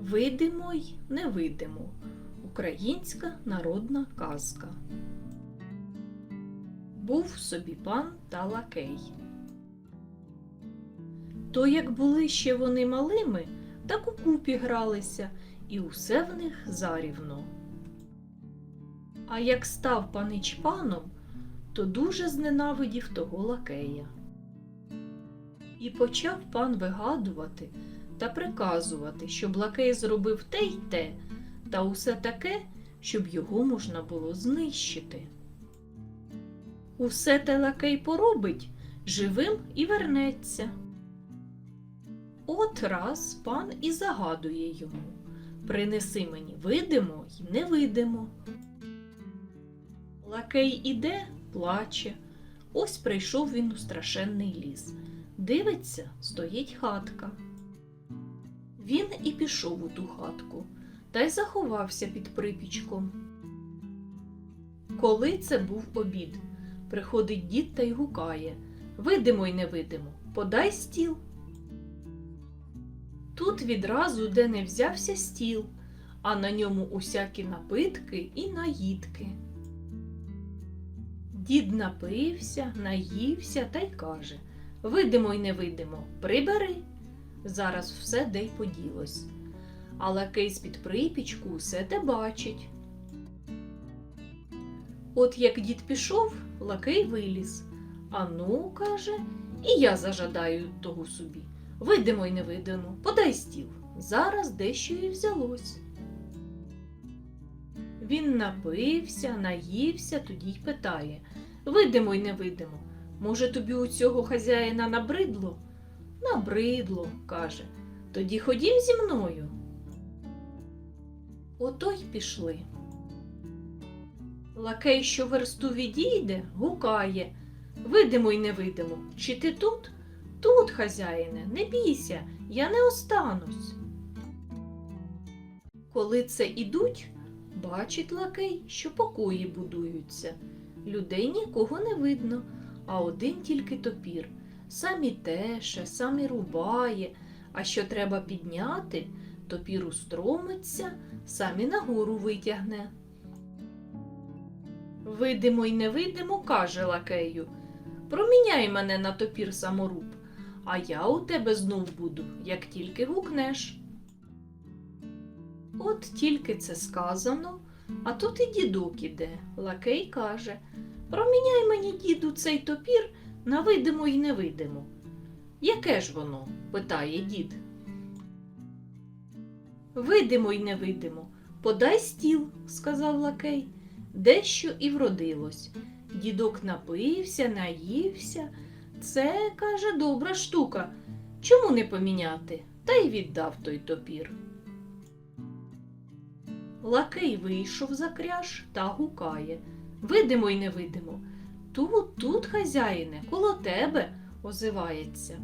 Видимо й невидимо. Українська народна казка. Був собі пан та лакей. То як були ще вони малими, так у купі гралися, і усе в них зарівно. А як став панич паном, то дуже зненавидів того лакея. І почав пан вигадувати та приказувати, щоб лакей зробив те й те, та усе таке, щоб його можна було знищити. Усе те лакей поробить, живим і вернеться. От раз пан і загадує йому принеси мені видимо й невидимо. Лакей іде, плаче. Ось прийшов він у страшенний ліс. Дивиться, стоїть хатка. Він і пішов у ту хатку та й заховався під припічком. Коли це був обід, приходить дід та й гукає Видимо й невидимо, подай стіл. Тут відразу де не взявся стіл, а на ньому усякі напитки і наїдки. Дід напився, наївся та й каже Видимо й невидимо, прибери. Зараз все де й поділось. А лакей з-під припічку усе те бачить. От як дід пішов, лакей виліз. А ну, каже, і я зажадаю того собі. Видимо й невидимо, подай стіл. Зараз дещо і взялось. Він напився, наївся, тоді й питає Видимо й невидимо. Може, тобі у цього хазяїна набридло? Набридло, каже. Тоді ходім зі мною. Ото й пішли. Лакей, що версту відійде, гукає. Видимо й невидимо. Чи ти тут? Тут, хазяїне, не бійся, я не останусь. Коли це ідуть, бачить лакей, що покої будуються. Людей нікого не видно, а один тільки топір. Сам і теше, сам і рубає, а що треба підняти, топір устромиться, сам і нагору витягне. Видимо й невидимо, каже лакею. Проміняй мене на топір саморуб, а я у тебе знов буду, як тільки гукнеш. От тільки це сказано, а тут і дідок іде. Лакей каже Проміняй мені, діду, цей топір на видимо й невидимо. Яке ж воно? питає дід. Видимо й невидимо. Подай стіл, сказав лакей. Дещо і вродилось. Дідок напився, наївся. Це, каже, добра штука. Чому не поміняти? Та й віддав той топір. Лакей вийшов за кряж та гукає. Видимо й невидимо. Тут, тут, хазяїне, коло тебе, озивається.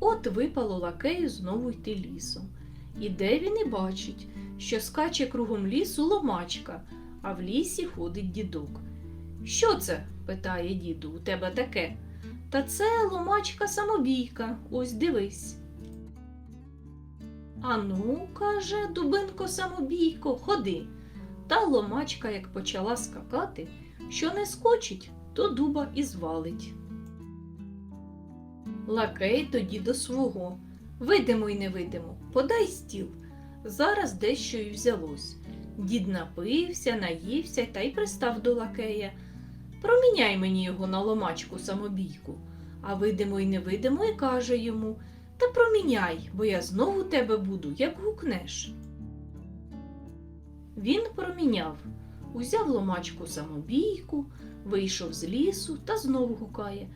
От випало лакею знову йти лісом. Іде він і бачить, що скаче кругом лісу ломачка, а в лісі ходить дідок. Що це? питає діду, у тебе таке. Та це ломачка самобійка, ось дивись. Ану, каже дубинко самобійко, ходи. Та ломачка, як почала скакати, що не скочить, то дуба і звалить. Лакей тоді до свого. Видимо й невидимо, подай стіл. Зараз дещо й взялось. Дід напився, наївся та й пристав до лакея. Проміняй мені його на ломачку самобійку. А видимо й невидимо і каже йому Та проміняй, бо я знову тебе буду, як гукнеш. Він проміняв, узяв ломачку самобійку, вийшов з лісу та знову гукає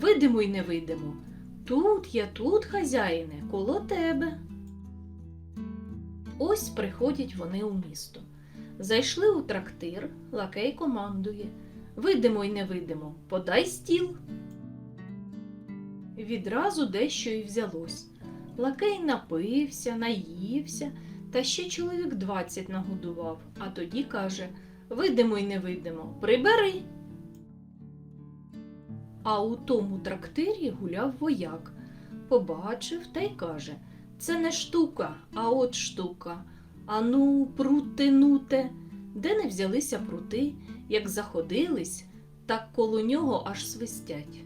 Видимо й невидимо. Тут я тут, хазяїне, коло тебе. Ось приходять вони у місто. Зайшли у трактир, лакей командує. Видимо й невидимо, подай стіл. Відразу дещо й взялось. Лакей напився, наївся, та ще чоловік двадцять нагодував, а тоді каже Видимо й невидимо, прибери. А у тому трактирі гуляв вояк, побачив та й каже Це не штука, а от штука. Ану, прути нуте. Де не взялися прути, як заходились, так коло нього аж свистять.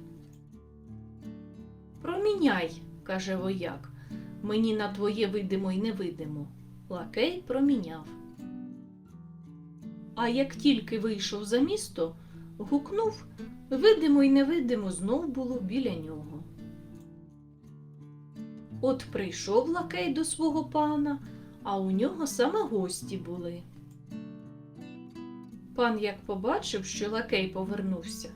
Проміняй, каже вояк, мені на твоє видимо й невидимо. Лакей проміняв. А як тільки вийшов за місто, гукнув, видимо й невидимо знов було біля нього. От прийшов лакей до свого пана, а у нього саме гості були. Пан як побачив, що лакей повернувся,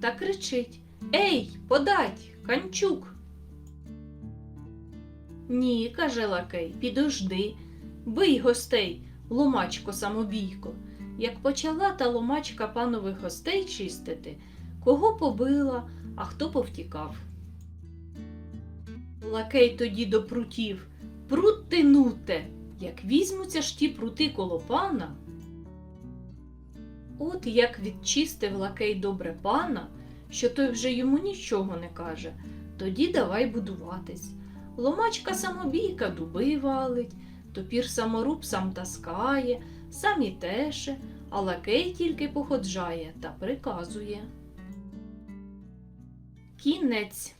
та кричить Ей, подать, канчук. Ні, каже лакей, підожди, бий гостей, ломачко самобійко. Як почала та ломачка панових гостей чистити, кого побила, а хто повтікав. Лакей тоді до прутів. Прути нуте, як візьмуться ж ті прути коло пана. От як відчистив лакей добре пана, що той вже йому нічого не каже, тоді давай будуватись. Ломачка самобійка дуби валить, топір саморуб сам таскає, сам і теше, а лакей тільки походжає та приказує. Кінець